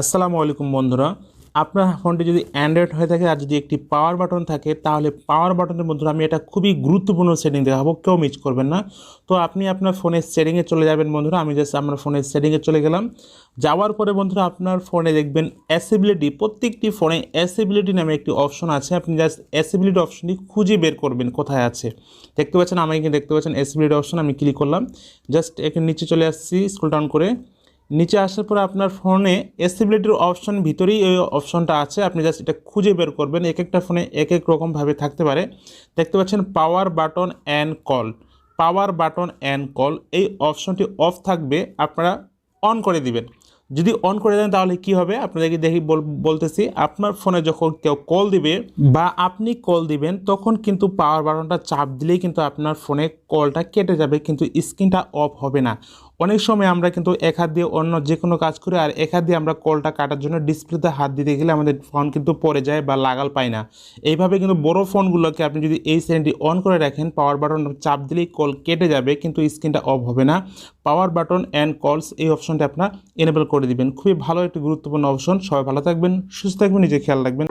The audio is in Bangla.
আসসালামু আলাইকুম বন্ধুরা। আপনার ফোনটি যদি অ্যান্ড্রয়েড হয়ে থাকে আর যদি একটি পাওয়ার বাটন থাকে, তাহলে পাওয়ার বাটনের বন্ধুরা আমি এটা খুবই গুরুত্বপূর্ণ সেটিং দেখাবো, কেউ মিস করবেন না। তো আপনি আপনার ফোনের সেটিংয়ে চলে যাবেন বন্ধুরা, আমি জাস্ট আমার ফোনের সেটিংয়ে চলে গেলাম। যাওয়ার পরে বন্ধুরা আপনার ফোনে দেখবেন অ্যাসিবিলিটি প্রত্যেকটি ফোনে অ্যাসিবিলিটি নামে একটি অপশন আছে। আপনি জাস্ট অ্যাসিবিলিটি অপশনটি খুঁজে বের করবেন কোথায় আছে। দেখতে পাচ্ছেন, আমি এখানে দেখতে পাচ্ছেন অ্যাসিবিলিটি অপশন আমি ক্লিক করলাম। জাস্ট এখানে নিচে চলে আসছি স্ক্রল ডাউন করে। নিচে আসার পরে আপনার ফোনে এসিবিলিটির অপশন ভিতরেই এই অপশনটা আছে। আপনি জাস্ট এটা খুঁজে বের করবেন। এক একটা ফোনে এক এক রকমভাবে থাকতে পারে। দেখতে পাচ্ছেন power button and call power button and call এই অপশনটি অফ থাকবে, আপনারা অন করে দিবেন। যদি অন করে দেন তাহলে কি হবে? আপনাদেরকে দেখি বল- বলতেছি, আপনার ফোনে যখন কেউ কল দিবে বা আপনি কল দিবেন, তখন কিন্তু পাওয়ার বাটনটা চাপ দিলেই কিন্তু আপনার ফোনে কলটা কেটে যাবে, কিন্তু স্ক্রিনটা অফ হবে না। অনেক সময় আমরা কিন্তু এক হাত দিয়ে অন্য যে কোনো কাজ করি আর এক হাত দিয়ে আমরা কলটা কাটার জন্য ডিসপ্লেতে হাত দিতে গেলে আমাদের ফোন কিন্তু পড়ে যায় বা লাগাল পায় না। এইভাবে কিন্তু বড় ফোনগুলোকে আপনি যদি এই সেন্টটি অন করে রাখেন পাওয়ার বাটন চাপ দিলেই কল কেটে যাবে কিন্তু স্ক্রিনটা অফ হবে না। পাওয়ার বাটন অ্যান্ড কলস এই অপশনটা আপনার এনেবল করে দিবেন। খুবই ভালো একটি গুরুত্বপূর্ণ অপশন সবাই ভালো থাকবেন, সুস্থ থাকবেন নিজে খেয়াল রাখবেন।